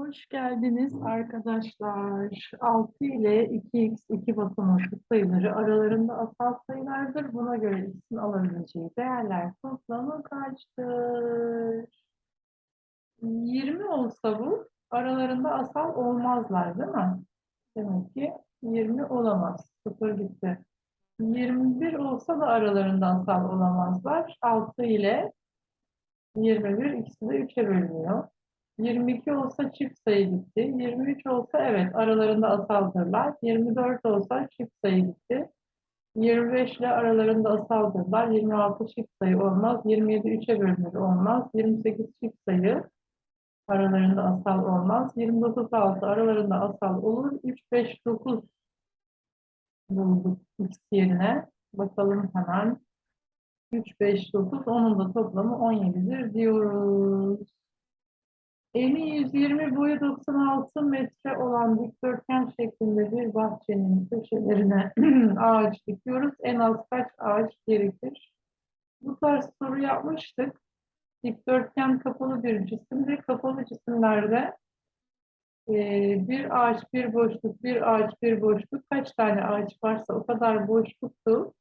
Hoş geldiniz arkadaşlar. 6 ile 2x 2 basamaklı sayıları aralarında asal sayılardır. Buna göre x'in alabileceği değerler toplamı kaçtır? 20 olsa bu aralarında asal olmazlar değil mi? Demek ki 20 olamaz. Sıfır gitti. 21 olsa da aralarında asal olamazlar. 6 ile 21 ikisi de 3'e bölünüyor. 22 olsa çift sayı gitti. 23 olsa evet aralarında asaldırlar. 24 olsa çift sayı gitti. 25 ile aralarında asaldırlar. 26 çift sayı olmaz. 27 3'e bölünür olmaz. 28 çift sayı aralarında asal olmaz. 29 6 aralarında asal olur. 3 5 9 bulduk x yerine. Bakalım hemen. 3 5 9 onun da toplamı 17'dir diyoruz. Eni 120 boyu 96 metre olan dikdörtgen şeklinde bir bahçenin köşelerine ağaç dikiyoruz. En az kaç ağaç gerekir? Bu tarz soru yapmıştık. Dikdörtgen kapalı bir cisimdir. Kapalı cisimlerde e, bir ağaç, bir boşluk, bir ağaç, bir boşluk. Kaç tane ağaç varsa o kadar boşluktu.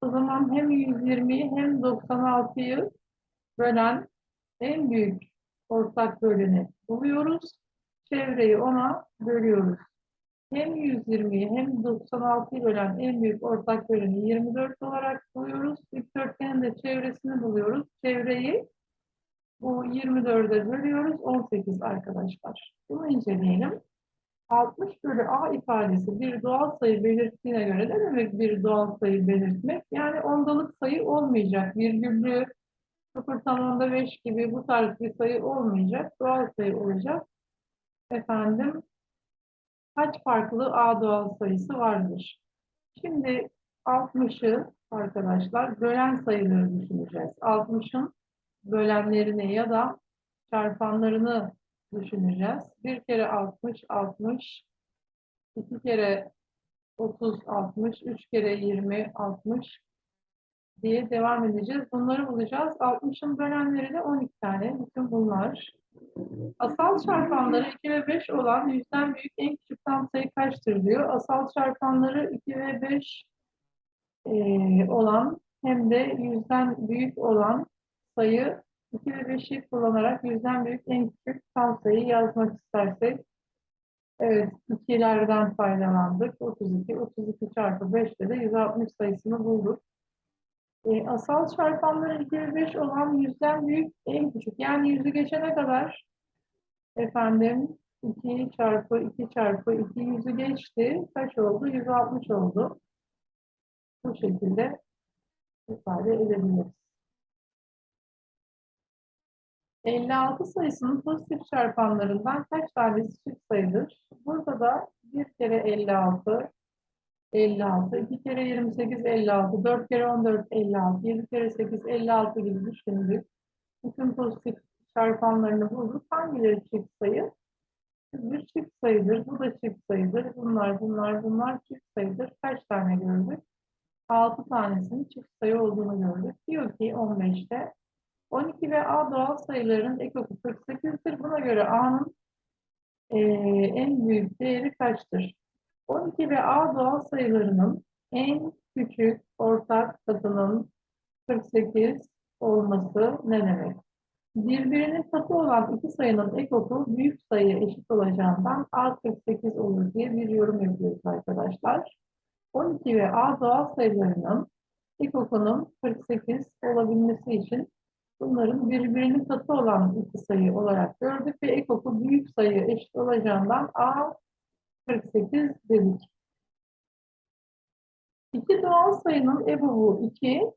O zaman hem 120'yi hem 96'yı bölen en büyük ortak böleni buluyoruz. Çevreyi ona bölüyoruz. Hem 120'yi hem 96'yı bölen en büyük ortak böleni 24 olarak buluyoruz. Dikdörtgenin de çevresini buluyoruz. Çevreyi bu 24'e bölüyoruz. 18 arkadaşlar. Bunu inceleyelim. 60 bölü A ifadesi bir doğal sayı belirttiğine göre ne demek bir doğal sayı belirtmek? Yani ondalık sayı olmayacak. Virgüllü, 0 tamamda 5 gibi bu tarz bir sayı olmayacak. Doğal sayı olacak. Efendim kaç farklı A doğal sayısı vardır? Şimdi 60'ı arkadaşlar bölen sayıları düşüneceğiz. 60'ın bölenlerini ya da çarpanlarını düşüneceğiz. Bir kere 60, 60, iki kere 30, 60, üç kere 20, 60, diye devam edeceğiz. Bunları bulacağız. 60'ın bölenleri de 12 tane. Bütün bunlar. Asal çarpanları 2 ve 5 olan yüzden büyük en küçük tam sayı kaçtır diyor. Asal çarpanları 2 ve 5 e, olan hem de yüzden büyük olan sayı 2 ve 5'i kullanarak yüzden büyük en küçük tam sayı yazmak istersek Evet, ikilerden faydalandık. 32, 32 çarpı 5'te de 160 sayısını bulduk. E, asal çarpanları 2 ve 5 olan yüzden büyük en küçük. Yani yüzü geçene kadar efendim 2 çarpı 2 çarpı 2 yüzü geçti. Kaç oldu? 160 oldu. Bu şekilde ifade edebiliriz. 56 sayısının pozitif çarpanlarından kaç tanesi çift sayıdır? Burada da bir kere 56, 56, 2 kere 28, 56, 4 kere 14, 56, 7 kere 8, 56 gibi düşündük. Bütün pozitif çarpanlarını bulduk. Hangileri çift sayı? Bir çift sayıdır, bu da çift sayıdır. Bunlar, bunlar, bunlar çift sayıdır. Kaç tane gördük? 6 tanesinin çift sayı olduğunu gördük. Diyor ki 15'te 12 ve A doğal sayılarının ekoku 48'dir. Buna göre A'nın e, en büyük değeri kaçtır? 12 ve A doğal sayılarının en küçük ortak katının 48 olması ne demek? Birbirinin katı olan iki sayının ekoku büyük sayı eşit olacağından A 48 olur diye bir yorum yapıyoruz arkadaşlar. 12 ve A doğal sayılarının ekokunun 48 olabilmesi için bunların birbirinin katı olan iki sayı olarak gördük ve ekoku büyük sayı eşit olacağından A 48 dedik. İki doğal sayının EBOB'u 2,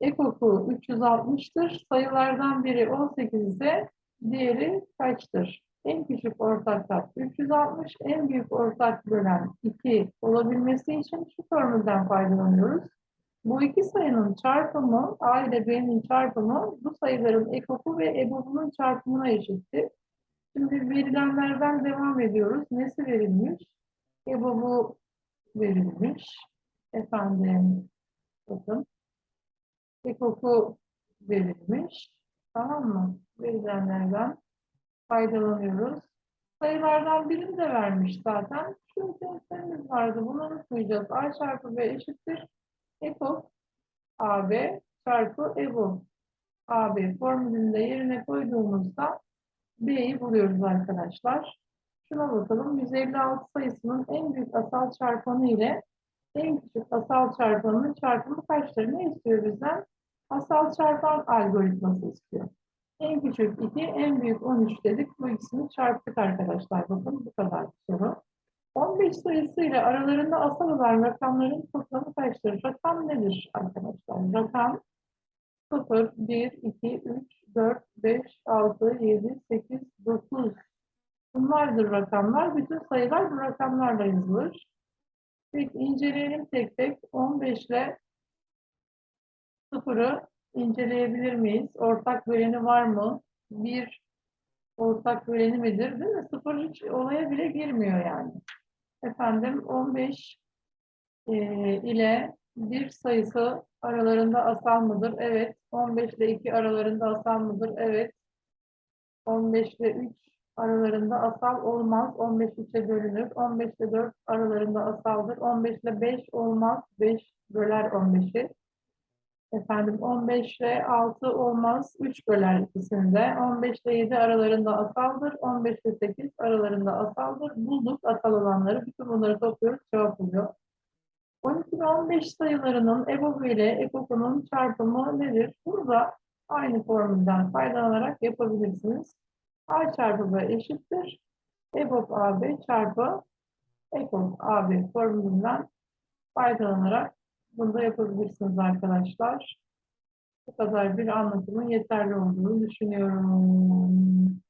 ekoku 360'tır. Sayılardan biri 18 ise diğeri kaçtır? En küçük ortak kat 360, en büyük ortak bölen 2 olabilmesi için şu formülden faydalanıyoruz. Bu iki sayının çarpımı, A ile B'nin çarpımı bu sayıların ekoku ve EBOB'unun çarpımına eşittir. Şimdi verilenlerden devam ediyoruz. Nesi verilmiş? EBOB'u verilmiş. Efendim, bakın. Ekoku verilmiş. Tamam mı? Verilenlerden faydalanıyoruz. Sayılardan birini de vermiş zaten. Şu denklemimiz vardı. Bunu unutmayacağız. A çarpı B eşittir. EPOK AB çarpı EBO. AB formülünde yerine koyduğumuzda B'yi buluyoruz arkadaşlar. Şuna bakalım. 156 sayısının en büyük asal çarpanı ile en küçük asal çarpanının çarpımı kaçtır? Ne istiyor bizden? Asal çarpan algoritması istiyor. En küçük 2, en büyük 13 dedik. Bu ikisini çarptık arkadaşlar. Bakın bu kadar soru. 15 sayısı ile aralarında asal olan rakamların toplamı kaçtır? Rakam nedir arkadaşlar? Rakam 0, 1, 2, 3, 4, 5, 6, 7, 8, 9. Bunlardır rakamlar. Bütün sayılar bu rakamlarla yazılır. Peki inceleyelim tek tek. 15 ile 0'ı inceleyebilir miyiz? Ortak böleni var mı? 1 ortak böleni midir? Değil mi? 0 hiç olaya bile girmiyor yani. Efendim 15 e, ile 1 sayısı aralarında asal mıdır? Evet. 15 ile 2 aralarında asal mıdır? Evet. 15 ile 3 aralarında asal olmaz. 15 3'e bölünür. 15 ile 4 aralarında asaldır. 15 ile 5 olmaz. 5 böler 15'i. Efendim 15 ile 6 olmaz. 3 böler ikisinde. 15 ile 7 aralarında asaldır. 15 ile 8 aralarında asaldır. Bulduk asal olanları. Bütün bunları topluyoruz. Cevap oluyor. 12 ve 15 sayılarının EBOB ile EKOK'unun çarpımı nedir? Burada aynı formülden faydalanarak yapabilirsiniz. A çarpı B eşittir. EBOB AB çarpı EKOK AB formülünden faydalanarak bunu da yapabilirsiniz arkadaşlar. Bu kadar bir anlatımın yeterli olduğunu düşünüyorum.